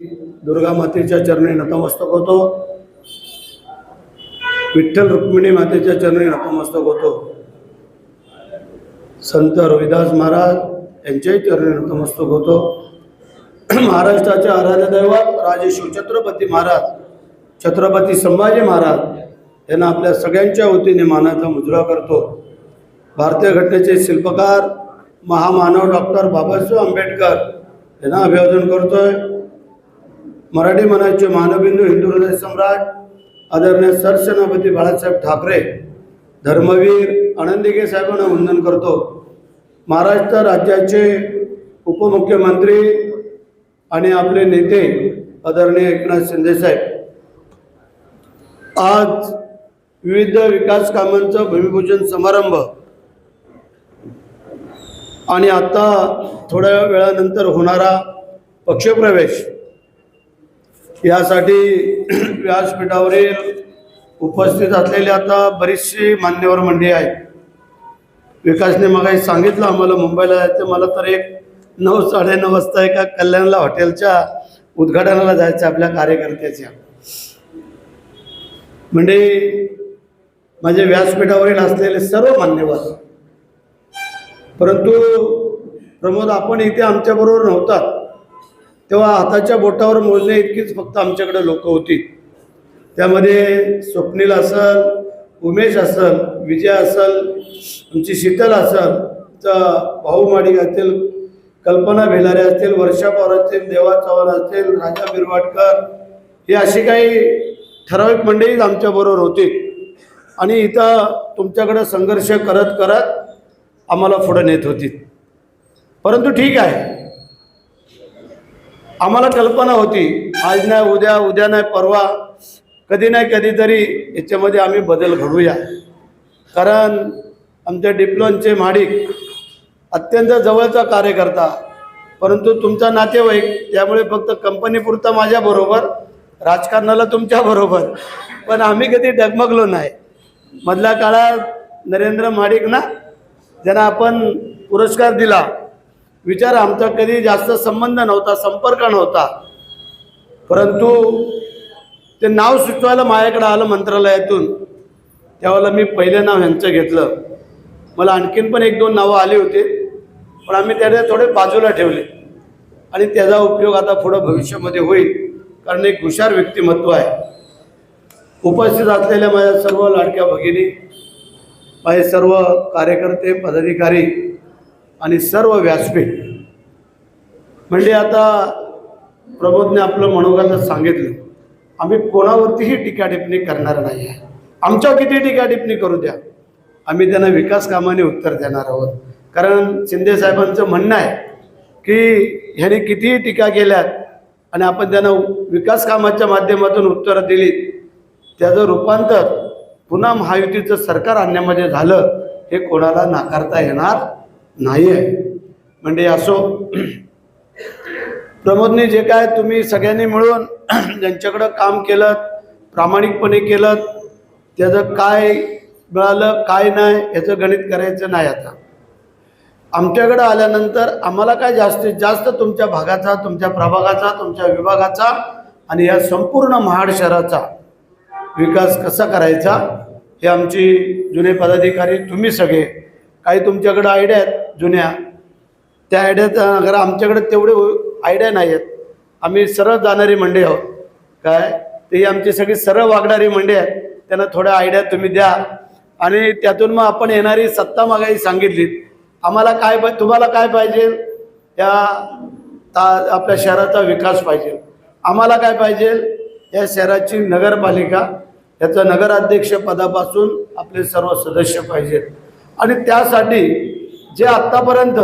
दुर्गा मातेच्या चरणी नतमस्तक होतो. विठ्ठल रुक्मिणी मातेच्या चरणी नतमस्तक होतो. संत रविदास महाराज यांच्याही चरणी नतमस्तक होतो. महाराष्ट्राच्या आराध्य दैवत राजे शिवछत्रपती महाराज छत्रपती संभाजी महाराज यांना आपल्या सगळ्यांच्या वतीने मानाचा मुजरा करतो. भारतीय घटनेचे शिल्पकार महामानव डॉक्टर बाबासाहेब आंबेडकर यांना अभिवादन करतोय. मराठी मनाचे मानबिंदू हिंदू हृदय सम्राट आदरणीय सरसेनापती बाळासाहेब ठाकरे धर्मवीर आनंदिके साहेबांना वंदन करतो. महाराष्ट्र राज्याचे उपमुख्यमंत्री आणि आपले नेते आदरणीय एकनाथ शिंदेसाहेब आज विविध विकास कामांचा भूमिपूजन समारंभ. आणि आता थोड्या वेळानंतर होणारा पक्षप्रवेश. यासाठी व्यासपीठावरील उपस्थित असलेली आता बरीचशी मान्यवर मंडळी आहेत. विकासने मग सांगितलं आम्हाला मुंबईला जायचं मला तर एक नऊ साडेनऊ वाजता एका कल्याणला हॉटेलच्या उद्घाटनाला जायचं आपल्या कार्यकर्त्याच्या. म्हणजे माझे व्यासपीठावरील असलेले सर्व मान्यवर परंतु प्रमोद आपण इथे आमच्याबरोबर नव्हतात. तेव्हा हाताच्या बोटावर मोजणे इतकीच फक्त आमच्याकडे लोक होती. त्यामध्ये स्वप्नील असल उमेश असल विजय असल आमची शीतल असल तर भाऊ माडिक असतील कल्पना भिलारे असतील वर्षा पवार असतील देवा चव्हाण असतील राजा बिरवाडकर ही अशी काही ठराविक मंडळीच आमच्याबरोबर होती. आणि इथं तुमच्याकडं संघर्ष करत करत आम्हाला पुढं नेत होती. परंतु ठीक आहे. आम्हाला कल्पना होती आज नाही उद्या उद्या नाही परवा कधी नाही कधीतरी याच्यामध्ये आम्ही बदल घडूया. कारण आमच्या डिप्लोनचे माडिक अत्यंत जवळचा कार्यकर्ता परंतु तुमचा नातेवाईक त्यामुळे फक्त कंपनीपुरता माझ्याबरोबर राजकारणाला तुमच्याबरोबर पण आम्ही कधी डगमगलो नाही. मधल्या काळात नरेंद्र माडिक ना ज्यांना आपण पुरस्कार दिला विचार आमचा कधी जास्त संबंध नव्हता संपर्क नव्हता. परंतु ते नाव सुचवायला माझ्याकडे आलं मंत्रालयातून. त्यावेळेला मी पहिलं नाव ह्यांचं घेतलं. मला आणखीन पण एक दोन नावं आली होती पण आम्ही त्याने थोडे बाजूला ठेवले. आणि त्याचा उपयोग आता पुढं भविष्यामध्ये होईल कारण एक हुशार व्यक्तिमत्व आहे. उपस्थित असलेल्या माझ्या सर्व लाडक्या भगिनी माझे सर्व कार्यकर्ते पदाधिकारी आणि सर्व व्यासपीठ. म्हणजे आता प्रबोधने आपलं मनोगत सांगितलं. आम्ही कोणावरतीही टीका टिप्पणी करणार नाही. आहे आमच्या किती टीका टिप्पणी करू द्या. आम्ही त्यांना विकास कामाने उत्तर देणार आहोत. कारण शिंदे साहेबांचं म्हणणं आहे की ह्याने कितीही टीका केल्यात आणि आपण त्यांना विकास कामाच्या माध्यमातून उत्तरं दिली त्याचं रूपांतर पुन्हा महायुतीचं सरकार आणण्यामध्ये झालं हे कोणाला नाकारता येणार नाही आहे म्हणजे असो प्रमोदने जे काय तुम्ही सगळ्यांनी मिळून ज्यांच्याकडं काम केलं प्रामाणिकपणे केलं त्याचं काय मिळालं काय नाही याचं गणित करायचं नाही आता. आमच्याकडं आल्यानंतर आम्हाला काय जास्तीत जास्त तुमच्या भागाचा तुमच्या प्रभागाचा तुमच्या विभागाचा आणि या संपूर्ण महाड शहराचा विकास कसा करायचा हे आमची जुने पदाधिकारी तुम्ही सगळे काही तुमच्याकडं आयडिया आहेत जुन्या. त्या आयडियात अगर आमच्याकडे तेवढे आयडिया नाही आहेत. आम्ही सरळ जाणारी मंडळी आहोत. काय? ते आमची सगळी सरळ वागणारी मंडळी आहेत. त्यांना थोड्या आयडिया तुम्ही द्या. आणि त्यातून मग आपण येणारी सत्ता मागाई सांगितली. आम्हाला काय पाहिजे तुम्हाला काय पाहिजे? या ता आपल्या शहराचा विकास पाहिजे. आम्हाला काय पाहिजे? या शहराची नगरपालिका. याचं नगराध्यक्ष पदापासून आपले सर्व सदस्य पाहिजेत. आणि त्यासाठी जे आत्तापर्यंत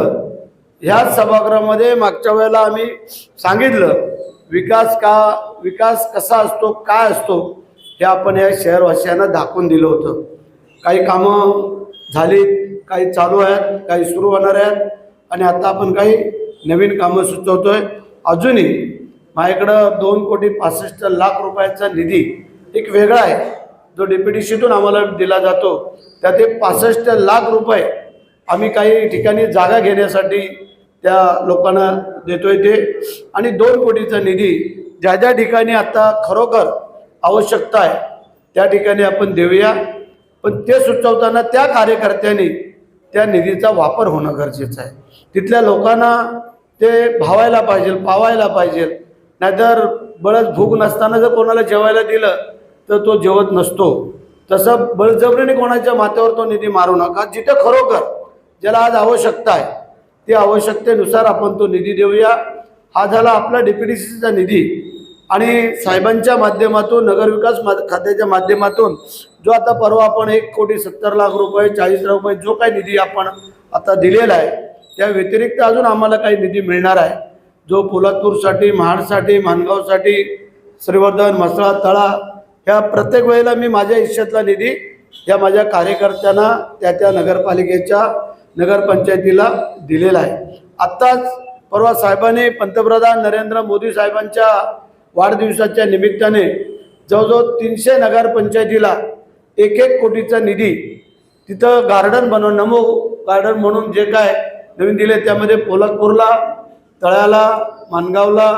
ह्या सभागृहामध्ये मागच्या वेळेला आम्ही सांगितलं विकास का विकास कसा असतो काय असतो हे आपण या शहरवासियांना दाखवून दिलं होतं. काही कामं झालीत काही चालू आहेत काही सुरू होणार आहेत आणि आता आपण काही नवीन कामं सुचवतो आहे अजूनही माझ्याकडं दोन कोटी पासष्ट लाख रुपयाचा निधी एक वेगळा आहे. जो डेप्युटीशीतून आम्हाला दिला जातो त्यात एक पासष्ट लाख रुपये आम्ही काही ठिकाणी जागा घेण्यासाठी त्या लोकांना देतोय ते. आणि दोन कोटीचा निधी ज्या ज्या ठिकाणी आता खरोखर आवश्यकता आहे त्या ठिकाणी आपण देऊया. पण ते सुचवताना त्या कार्यकर्त्यांनी त्या निधीचा वापर होणं गरजेचं आहे. तिथल्या लोकांना ते भावायला पाहिजे पावायला पाहिजे. नाहीतर बळच भूक नसताना जर कोणाला जेवायला दिलं तर तो जेवत नसतो. तसं बळजबरीने कोणाच्या माथ्यावर तो निधी मारू नका. जिथं खरोखर ज्याला आज आवश्यकता आहे त्या आवश्यकतेनुसार आपण तो निधी देऊया. हा झाला आपला डीपीडीसीचा निधी. आणि साहेबांच्या माध्यमातून नगरविकास मा खात्याच्या माध्यमातून जो आता परवा आपण एक कोटी सत्तर लाख रुपये चाळीस लाख रुपये जो काही निधी आपण आता दिलेला आहे त्या व्यतिरिक्त अजून आम्हाला काही निधी मिळणार आहे. जो पोलादपूरसाठी महाडसाठी मानगावसाठी श्रीवर्धन मसळा तळा ह्या प्रत्येक वेळेला मी माझ्या हिश्श्यातला निधी या माझ्या कार्यकर्त्यांना त्या त्या नगरपालिकेच्या नगरपंचायतीला दिलेला आहे. आत्ताच परवा साहेबांनी पंतप्रधान नरेंद्र मोदी साहेबांच्या वाढदिवसाच्या निमित्ताने जवळजवळ तीनशे नगरपंचायतीला एक एक कोटीचा निधी तिथं गार्डन बनव नमो गार्डन म्हणून जे काय नवीन दिले त्यामध्ये पोलादपूरला तळ्याला मानगावला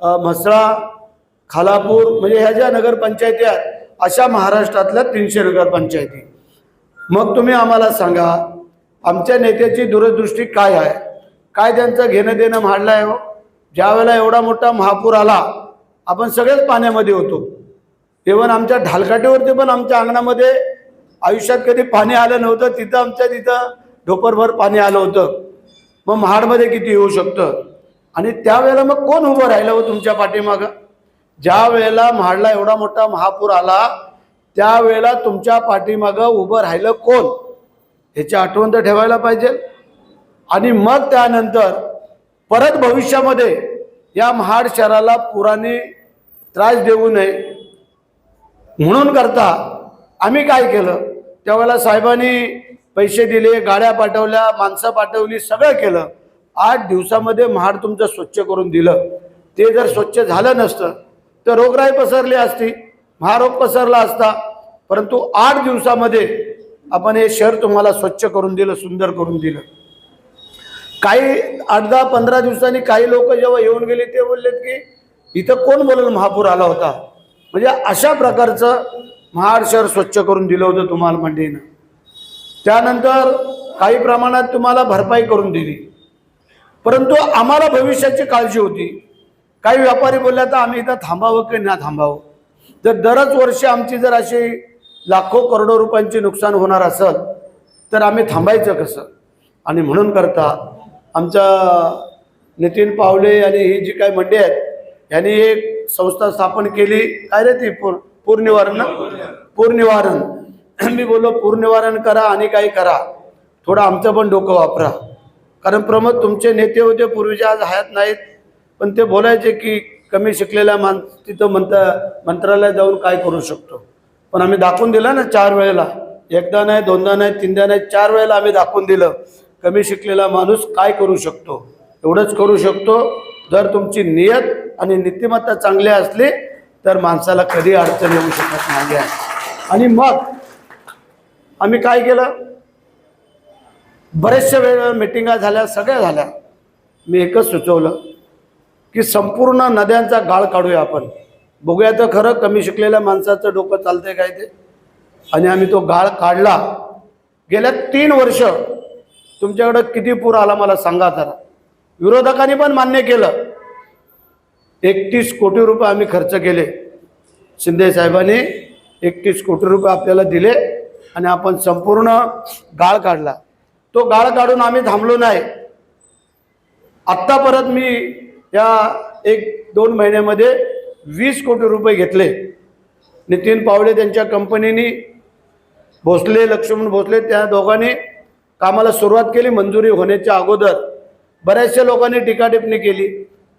म्हसळा खालापूर म्हणजे ह्या ज्या नगरपंचायती आहेत अशा महाराष्ट्रातल्या तीनशे नगरपंचायती. मग तुम्ही आम्हाला सांगा आमच्या नेत्याची दूरदृष्टी काय आहे? काय त्यांचं घेणं देणं मांडलं आहे हो? ज्या वेळेला एवढा मोठा महापूर आला आपण सगळेच पाण्यामध्ये होतो. इव्हन आमच्या ढालकाटीवरती पण आमच्या अंगणामध्ये आयुष्यात कधी पाणी आलं नव्हतं तिथं आमच्या तिथं ढोपरभर पाणी आलं होतं. मग महाडमध्ये किती येऊ शकतं? आणि त्यावेळेला मग कोण उभं राहिलं हो तुमच्या पाठीमागं? ज्या वेळेला महाडला एवढा मोठा महापूर आला त्यावेळेला तुमच्या पाठीमागं उभं राहिलं कोण? ह्याची आठवण तर ठेवायला पाहिजे. आणि मग त्यानंतर परत भविष्यामध्ये या महाड शहराला पुराने त्रास देऊ नये म्हणून करता आम्ही काय केलं? त्यावेळेला साहेबांनी पैसे दिले गाड्या पाठवल्या माणसं पाठवली सगळं केलं. आठ दिवसामध्ये महाड तुमचं स्वच्छ करून दिलं. ते जर स्वच्छ झालं नसतं तर रोगराई पसरली असती महारोग पसरला असता परंतु आठ दिवसामध्ये आपण हे शहर तुम्हाला स्वच्छ करून दिलं सुंदर करून दिलं. काही आठ दहा पंधरा दिवसांनी काही लोक जेव्हा येऊन गेले ते बोललेत की इथं कोण बोलल महापूर आला होता? म्हणजे अशा प्रकारचं महाड शहर स्वच्छ करून दिलं होतं तुम्हाला मंडईनं त्यानंतर काही प्रमाणात तुम्हाला भरपाई करून दिली. परंतु आम्हाला भविष्याची काळजी होती. काही व्यापारी बोलले तर आम्ही इथं थांबावं की ना थांबावं? जर दरच वर्षी आमची जर अशी लाखो करोडो रुपयांची नुकसान होणार असेल तर आम्ही थांबायचं कसं? आणि म्हणून करता आमच्या नितीन पावले आणि ही जी काही मंडळी आहेत यांनी एक संस्था स्थापन केली. काय रे ती? पूर पूर्निवारण पूर्निवारण मी बोललो पूर्निवारण करा आणि काही करा. थोडं आमचं पण डोकं वापरा. कारण प्रमोद तुमचे नेते होते पूर्वीचे आज हयात नाहीत. पण ते बोलायचे की कमी शिकलेल्या मान तिथं मंत मंत्रालयात जाऊन काय करू शकतो. पण आम्ही दाखवून दिलं ना चार वेळेला. एकदा नाही दोनदा नाही तीनदा नाही चार वेळेला आम्ही दाखवून दिलं. कमी शिकलेला माणूस काय करू शकतो? एवढंच करू शकतो. जर तुमची नियत आणि नीतिमत्ता चांगली असली तर माणसाला कधी अडचण येऊ शकत नाही आहे. आणि मग आम्ही काय केलं? बरेचशा वेळ मिटिंगा झाल्या सगळ्या झाल्या. मी एकच सुचवलं. की संपूर्ण नद्यांचा गाळ काढूया आपण. बघूया तर खरं कमी शिकलेल्या माणसाचं डोकं चालतंय काय ते. आणि आम्ही तो गाळ काढला. गेल्या तीन वर्ष तुमच्याकडं किती पूर आला मला सांगा तर विरोधकांनी पण मान्य केलं. एकतीस कोटी रुपये आम्ही खर्च केले. शिंदे साहेबांनी एकतीस कोटी रुपये आपल्याला दिले आणि आपण संपूर्ण गाळ काढला. तो गाळ काढून आम्ही थांबलो नाही. आत्ता परत मी या एक दोन महिन्यामध्ये वीस कोटी रुपये घेतले. नितीन पावले त्यांच्या कंपनीनी भोसले लक्ष्मण भोसले त्या दोघांनी कामाला सुरुवात केली मंजुरी होण्याच्या अगोदर. बऱ्याचशा लोकांनी टीकाटिपणी केली.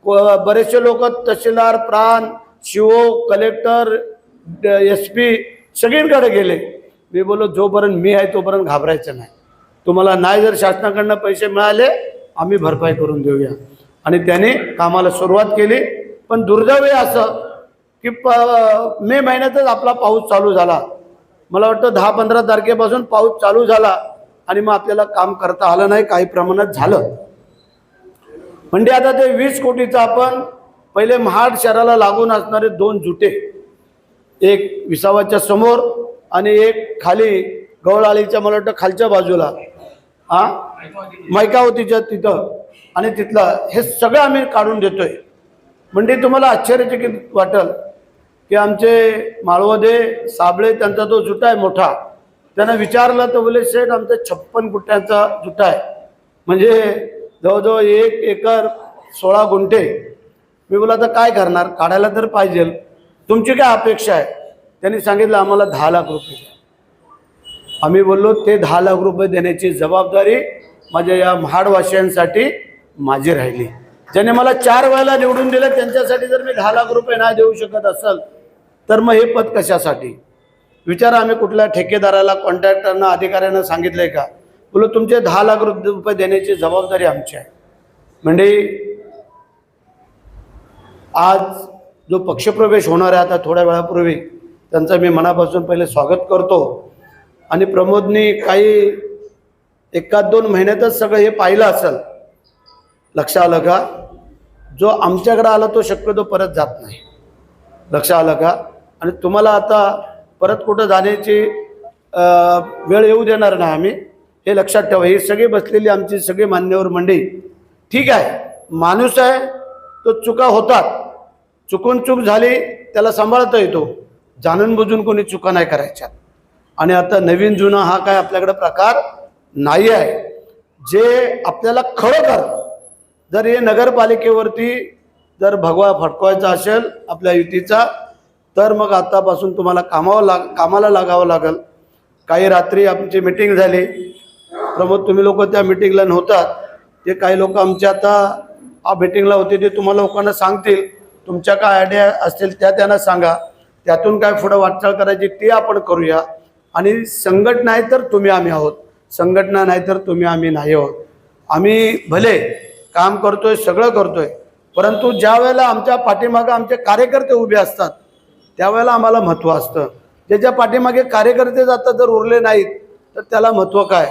बरेचसे लोक तहसीलदार प्राण शिओ कलेक्टर एस पी सगळींकडे गेले. मी बोललो जोपर्यंत मी आहे तोपर्यंत घाबरायचं नाही. तुम्हाला नाही जर शासनाकडनं पैसे मिळाले आम्ही भरपाई करून देऊया. आणि त्याने कामाला सुरुवात केली. पण दुर्दैव असं की प मे महिन्यातच आपला पाऊस चालू झाला. मला वाटतं दहा पंधरा तारखेपासून पाऊस चालू झाला आणि मग आपल्याला काम करता आलं नाही काही प्रमाणात झालं. म्हणजे आता ते वीस कोटीचं आपण पहिले महाड शहराला लागून असणारे दोन जुटे एक विसावाच्या समोर आणि एक खाली गवळाळीच्या मला वाटतं खालच्या बाजूला. हा मैकावतीच्या तिथं. आणि तिथलं हे सगळं आम्ही काढून देतोय. म्हणजे तुम्हाला आश्चर्यचकित वाटेल की आमचे माळवदे साबळे त्यांचा जो जुटा आहे मोठा त्यांना विचारलं तर बोले शेठ आमचा छप्पन गुट्ट्यांचा जुटा आहे. म्हणजे जवळजवळ एक एकर सोळा गुंठे. मी बोला आता काय करणार? काढायला तर पाहिजे. तुमची काय अपेक्षा आहे? त्यांनी सांगितलं आम्हाला दहा लाख रुपये आम्ही बोललो ते दहा लाख रुपये देण्याची जबाबदारी माझ्या या महाडवासियांसाठी माझी राहिली. ज्याने मला चार वेळेला निवडून दिलं. त्यांच्यासाठी जर मी दहा लाख रुपये नाही देऊ शकत असेल तर मग हे पद कशासाठी? विचारा आम्ही कुठल्या ठेकेदाराला कॉन्ट्रॅक्टरना अधिकाऱ्यांना सांगितलंय का? बोलो तुमचे दहा लाख रुपये देण्याची जबाबदारी आमची आहे. म्हणजे आज जो पक्षप्रवेश होणार आहे आता थोड्या वेळापूर्वी त्यांचं मी मनापासून पहिले स्वागत करतो. आणि प्रमोदनी काही एकाच दोन महिन्यातच सगळं हे पाहिलं असेल. लक्ष आलं का? जो आमच्याकडे आला तो शक्यतो परत जात नाही. लक्ष आलं का? आणि तुम्हाला आता परत कुठं जाण्याची वेळ येऊ देणार नाही आम्ही हे लक्षात ठेवा. ही सगळी बसलेली आमची सगळी मान्यवर मंडळी. ठीक आहे. माणूस आहे तो चुका होतात. चुकून चूक झाली त्याला सांभाळता येतो. जाणून बुजून कोणी चुका नाही करायच्या. आणि आता नवीन जुना हा काय आपल्याकडे प्रकार नाही आहे जे आपल्याला खरोखर जर हे नगरपालिकेवरती जर भगवा फटकवायचा असेल आपल्या युतीचा तर मग आतापासून तुम्हाला कामावं लाग कामाला लागावं लागेल. काही रात्री आमची मिटिंग झाली. प्रमोद तुम्ही लोक त्या मिटिंगला नव्हतात. ते काही लोक आमच्या आता मिटिंगला होते ते तुम्हाला लोकांना सांगतील. तुमच्या काय आयडिया असतील त्या त्यांना सांगा. त्यातून काय पुढं वाटचाल करायची ते आपण करूया. आणि संघटना आहे तर तुम्ही आम्ही आहोत. संघटना नाही तर तुम्ही आम्ही नाही आहोत. आम्ही भले काम करतोय सगळं करतोय. परंतु ज्या वेळेला आमच्या पाठीमागं आमचे कार्यकर्ते उभे असतात त्यावेळेला आम्हाला महत्त्व असतं. ज्याच्या पाठीमागे कार्यकर्ते जातात जर उरले नाहीत तर त्याला महत्त्व काय?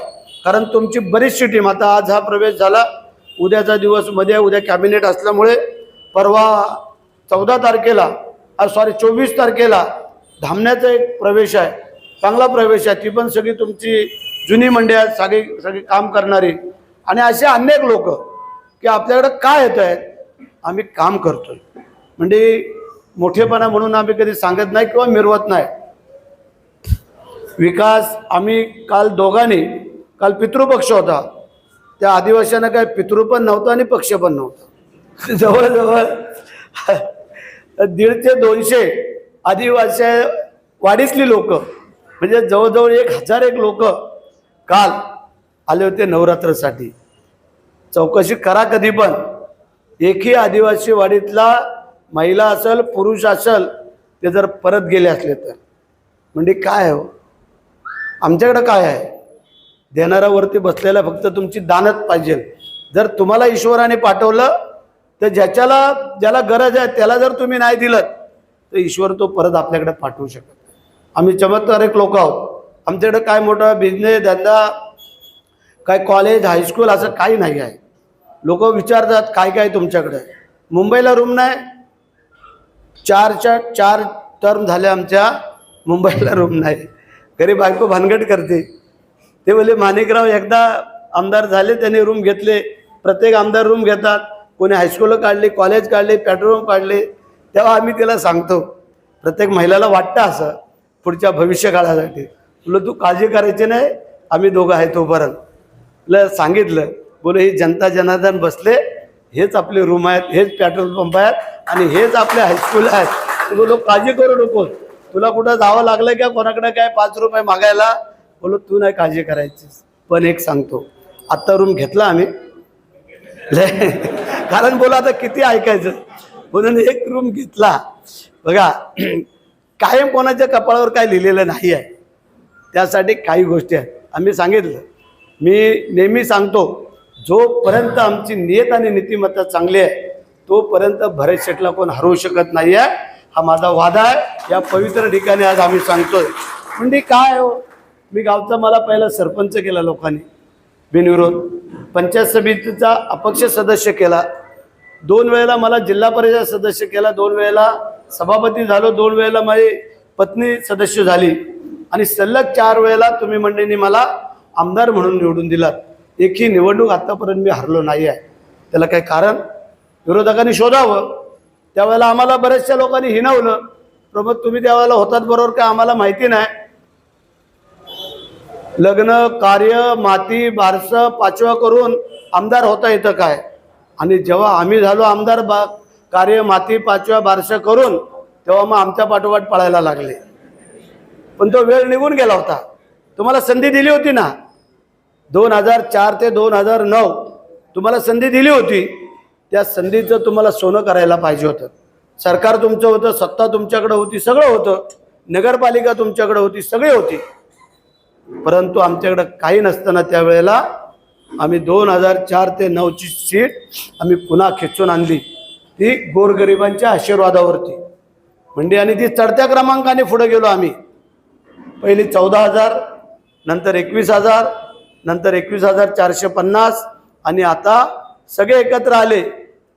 कारण तुमची बरीचशी टीम आता आज हा प्रवेश झाला. उद्याचा दिवसमध्ये उद्या कॅबिनेट असल्यामुळे परवा चौदा तारखेला सॉरी चोवीस तारखेला धामण्याचा एक प्रवेश आहे. चांगला प्रवेश आहे. ती पण सगळी तुमची जुनी मंडळी आहेत सगळी सगळी काम करणारी. आणि असे अनेक लोक की आपल्याकडं काय येत आहेत आम्ही काम करतोय. म्हणजे मोठेपणा म्हणून आम्ही कधी सांगत नाही किंवा मिरवत नाही. विकास आम्ही काल दोघांनी काल पितृपक्ष होता. त्या आदिवासींना काय पितृ पण नव्हतं आणि पक्ष पण नव्हता. जवळजवळ दीड ते दोनशे आदिवासी वाढीसली लोक म्हणजे जवळजवळ एक हजार एक लोक काल आले होते नवरात्रसाठी. चौकशी करा कधी पण. एकही आदिवासी वाडीतला महिला असेल पुरुष असेल ते जर परत गेले असले तर. म्हणजे काय आहे हो? आमच्याकडं काय आहे? देणाऱ्यावरती बसलेला फक्त तुमची दानत पाहिजे. जर तुम्हाला ईश्वराने पाठवलं तर ज्याच्याला ज्याला गरज आहे त्याला जर तुम्ही नाही दिलं तर ईश्वर तो परत आपल्याकडे पाठवू शकत नाही. आम्ही चमत्कारिक लोक आहोत. आमच्याकडे काय मोठा बिझनेस धंदा काय कॉलेज हायस्कूल असं काही नाही आहे. लोक विचारतात काय काय तुमच्याकडे? मुंबईला रूम नाही. चारच्या चार टर्म झाल्या आमच्या मुंबईला रूम नाही. घरी बायको भानगड करते. ते बोले माणिकराव एकदा आमदार झाले त्यांनी रूम घेतले. प्रत्येक आमदार रूम घेतात. कोणी हायस्कूल काढली कॉलेज काढले पेट्रोल काढले. तेव्हा आम्ही तिला सांगतो प्रत्येक महिलाला वाटतं असं पुढच्या भविष्य काळासाठी. तुला तू काळजी करायची नाही आम्ही दोघं आहे तोपर्यंत. तुला सांगितलं. बोले ही जनता जनार्दन बसले हेच आपले रूम आहेत हेच पेट्रोल पंप आहेत आणि हेच आपले हायस्कूल आहेत. बोलो काळजी करू नको तुला कुठं जावं लागलं का? कोणाकडे काय? पाच रुपये मागायला. बोलो तू नाही काळजी करायची पण एक सांगतो आत्ता रूम घेतला आम्ही. कारण बोला आता किती ऐकायचं. म्हणून एक रूम घेतला. बघा कायम कोणाच्या कपाळावर काय लिहिलेलं नाही आहे. त्यासाठी काही गोष्टी आहेत. आम्ही सांगितलं. मी नेहमी सांगतो जोपर्यंत आमची नियत आणि नीतिमत्ता चांगली आहे तोपर्यंत भरत शेटला कोण हरवू शकत नाही आहे हा माझा वादा आहे. या पवित्र ठिकाणी आज आम्ही सांगतोय. म्हणजे काय हो? मी गावचा मला पहिला सरपंच केला लोकांनी. बिनविरोध. पंचायत समितीचा अपक्ष सदस्य केला. दोन वेळेला मला जिल्हा परिषद सदस्य केला दोन वेळेला सभापती झालो दोन वेळेला माझी पत्नी सदस्य झाली. आणि सलग चार वेळेला तुम्ही मंडळींनी मला आमदार म्हणून निवडून दिलात. एकही निवडणूक आत्तापर्यंत मी हरलो नाही आहे. त्याला काही कारण विरोधकांनी शोधावं. त्यावेळेला आम्हाला बऱ्याचशा लोकांनी हिनवलं प्रमोद तुम्ही त्यावेळेला होतात बरोबर का आम्हाला माहिती नाही. लग्न कार्य माती बारसं पाचवा करून आमदार होता येतं काय? आणि जेव्हा आम्ही झालो आमदार बा कार्य माती पाचव्या बारसं करून तेव्हा मग आमच्या पाठोपाठ पळायला लागले. पण तो वेळ निघून गेला होता. तुम्हाला संधी दिली होती ना? दोन हजार चार ते दोन हजार नऊ तुम्हाला संधी दिली होती. त्या संधीचं तुम्हाला सोनं करायला पाहिजे होतं. सरकार तुमचं होतं सत्ता तुमच्याकडं होती सगळं होतं. नगरपालिका तुमच्याकडं होती सगळी होती. परंतु आमच्याकडं काही नसताना त्यावेळेला आम्ही दोन हजार चार ते नऊची सीट आम्ही पुन्हा खेचून आणली. ती गोरगरिबांच्या आशीर्वादावरती. म्हणजे आणि ती चढत्या क्रमांकाने पुढे गेलो आम्ही. पहिली चौदा हजार नंतर एकवीस हजार नंतर एकवीस हजार चारशे पन्नास आणि आता सगळे एकत्र आले.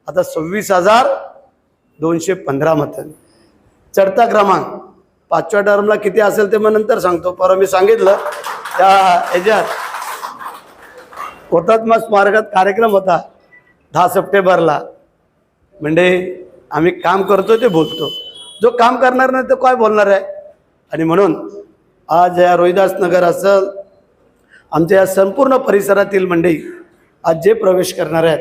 आता सव्वीस हजार दोनशे पंधरा मतं. चढता क्रमांक. पाचव्या टर्मला किती असेल ते मग नंतर सांगतो. परवा मी सांगितलं त्या याच्यात हुतात्मा स्मारकात कार्यक्रम होता दहा सप्टेंबरला. म्हणजे आम्ही काम करतो ते बोलतो. जो काम करणार नाही तो काय बोलणार आहे? आणि म्हणून आज या रोहिदास नगर असेल आमच्या या संपूर्ण परिसरातील मंडळी आज जे प्रवेश करणार आहेत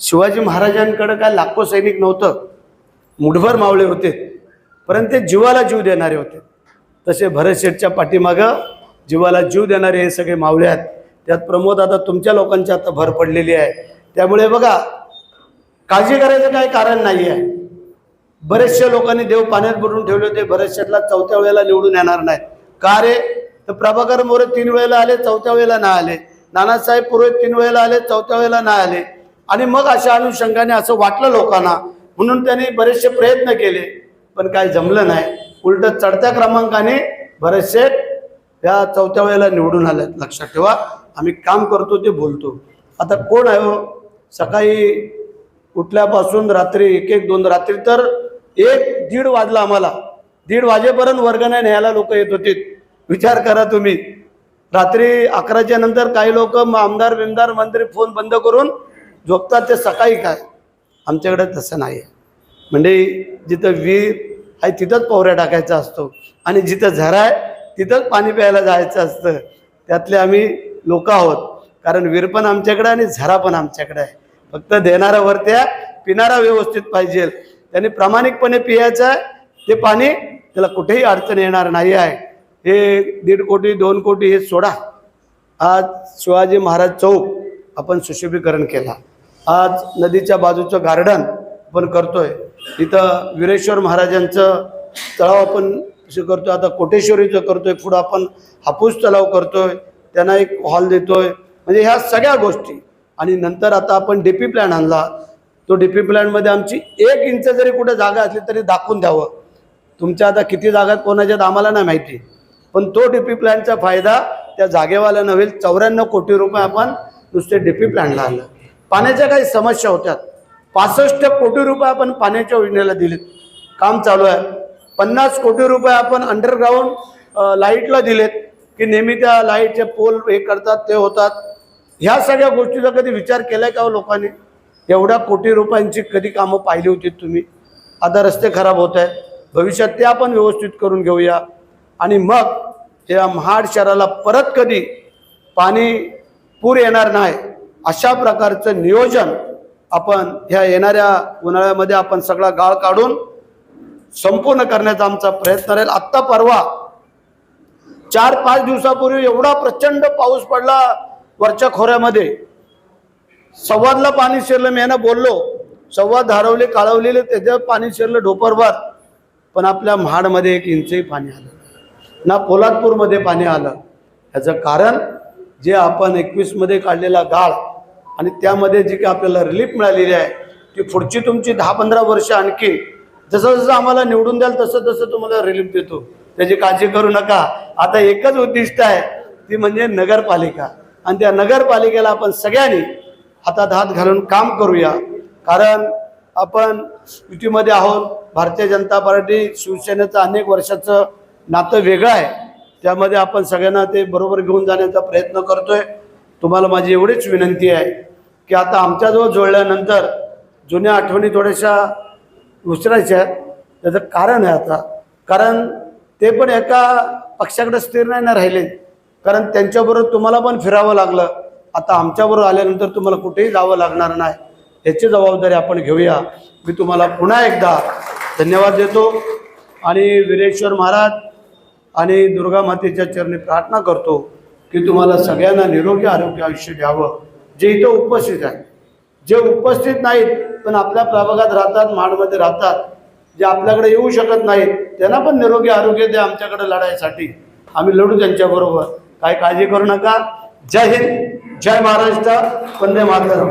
शिवाजी महाराजांकडं काय लाखो सैनिक नव्हतं मुठभर मावळे होते परंतु ते जीवाला जीव देणारे होते. तसे भरत शेठच्या पाठीमागं जीवाला जीव देणारे हे सगळे मावळे आहेत. त्यात प्रमोद आता तुमच्या लोकांची आता भर पडलेली आहे. त्यामुळे बघा काळजी करायचं काही कारण नाही आहे. बरेचशा लोकांनी देव पाण्यात बुडून ठेवले होते भरतशेठला शेठला चौथ्या वेळेला निवडून येणार नाही का रे? तर प्रभाकर मोरे तीन वेळेला आले चौथ्या वेळेला नाही आले. नानासाहेब पुरोहित तीन वेळेला आले चौथ्या वेळेला नाही आले. आणि मग अशा अनुषंगाने असं वाटलं लोकांना म्हणून त्यांनी बरेचसे प्रयत्न केले पण काय जमलं नाही. उलट चढत्या क्रमांकाने बरेचसे या चौथ्या वेळेला निवडून आल्यात लक्षात ठेवा आम्ही काम करतो ते बोलतो. आता कोण आहे हो? सकाळी उठल्यापासून रात्री एक एक दोन रात्री तर एक दीड वाजला आम्हाला. दीड वाजेपर्यंत वर्गाने न्यायला लोक येत होते विचार करा तुम्ही. रात्री अकराच्या नंतर काही लोक आमदार बिमदार मंत्री फोन बंद करून झोपतात ते सकाळी काय? आमच्याकडे तसं नाही आहे म्हणजे जिथं विहीर आहे तिथंच पोहऱ्या टाकायचा असतो. आणि जिथं झरा आहे तिथंच पाणी प्यायला जायचं असतं. त्यातले आम्ही लोक आहोत. कारण विहीर पण आमच्याकडे आणि झरा पण आमच्याकडे आहे. फक्त देणारा वरत्या पिणारा व्यवस्थित पाहिजे. त्यांनी प्रामाणिकपणे पियायचं आहे. ते पाणी त्याला कुठेही अडचण येणार नाही आहे. हे दीड कोटी दोन कोटी हे सोडा. आज शिवाजी महाराज चौक आपण सुशोभीकरण केला. आज नदीच्या बाजूचं गार्डन आपण करतोय. इथं वीरेश्वर महाराजांचं तलाव आपण करतो करतोय. आता कोटेश्वरीचं करतोय. पुढं आपण हापूस तलाव करतोय. त्यांना एक हॉल देतोय. म्हणजे ह्या सगळ्या गोष्टी. आणि नंतर आता आपण डीपी प्लॅन आणला. तो डीपी प्लॅनमध्ये आमची एक इंच जरी कुठे जागा असली तरी दाखवून द्यावं. तुमच्या आता किती जागा कोणाच्यात आम्हाला नाही माहिती. पण तो डीपी प्लॅनचा फायदा त्या जागेवाला नव्हे चौऱ्याण्णव कोटी रुपये आपण नुसते डीपी प्लॅनला आलं पाण्याच्या काही समस्या होत्यात पासष्ट कोटी रुपये आपण पाण्याच्या योजनेला दिलेत. काम चालू आहे. पन्नास कोटी रुपये आपण अंडरग्राऊंड लाईटला दिलेत. की नेहमी त्या लाईटचे पोल हे करतात ते होतात. ह्या सगळ्या गोष्टीचा कधी विचार केलाय का हो लोकांनी? एवढ्या कोटी रुपयांची कधी कामं पाहिली होती तुम्ही? आता रस्ते खराब होत आहेत. भविष्यात ते आपण व्यवस्थित करून घेऊया. आणि मग या महाड शहराला परत कधी पाणी पूर येणार नाही अशा प्रकारचं नियोजन आपण ह्या येणाऱ्या उन्हाळ्यामध्ये आपण सगळा गाळ काढून संपूर्ण करण्याचा आमचा प्रयत्न राहील. आत्ता परवा चार पाच दिवसापूर्वी एवढा प्रचंड पाऊस पडला वरच्या खोऱ्यामध्ये. संवादला पाणी शिरलं मी यांना बोललो. संवाद धारवले काळवलेले त्याच्यावर पाणी शिरलं ढोपरभर. पण आपल्या महाडमध्ये एक इंचही पाणी आलं ना पोलादपूरमध्ये पाणी आलं. याचं कारण जे आपण एकवीसमध्ये काढलेला गाळ आणि त्यामध्ये जी काही आपल्याला रिलीफ मिळालेली आहे ती पुढची तुमची दहा पंधरा वर्ष आणखी जसं जसं आम्हाला निवडून द्याल तसं तसं तुम्हाला रिलीफ देतो. त्याची काळजी करू नका. आता एकच उद्दिष्ट आहे ती म्हणजे नगरपालिका. आणि त्या नगरपालिकेला आपण सगळ्यांनी हातात हात घालून काम करूया. कारण आपण युतीमध्ये आहोत भारतीय जनता पार्टी शिवसेनेचं अनेक वर्षाचं नातं वेगळं आहे. त्यामध्ये आपण सगळ्यांना ते बरोबर घेऊन जाण्याचा प्रयत्न करतोय. तुम्हाला माझी एवढीच विनंती आहे की आता आमच्याजवळ जोडल्यानंतर जुन्या आठवणी थोड्याशा उचरायच्या आहेत. त्याचं कारण आहे आता. कारण ते पण एका पक्षाकडे स्थिर नाही ना राहिले. कारण त्यांच्याबरोबर तुम्हाला पण फिरावं लागलं. आता आमच्याबरोबर आल्यानंतर तुम्हाला कुठेही जावं लागणार नाही. याची जबाबदारी आपण घेऊया. मी तुम्हाला पुन्हा एकदा धन्यवाद देतो. आणि वीरेश्वर महाराज आणि दुर्गा मातेच्या चरणी प्रार्थना करतो की तुम्हाला सगळ्यांना निरोगी आरोग्य आयुष्य द्यावं. जे इथं उपस्थित आहे जे उपस्थित नाहीत पण आपल्या प्रभागात राहतात माडमध्ये राहतात जे आपल्याकडे येऊ शकत नाहीत त्यांना पण निरोगी आरोग्य द्या आमच्याकडे लढायसाठी आम्ही लढू त्यांच्याबरोबर काही काळजी करू नका. जय हिंद. जय महाराष्ट्र. वंदे मातरम.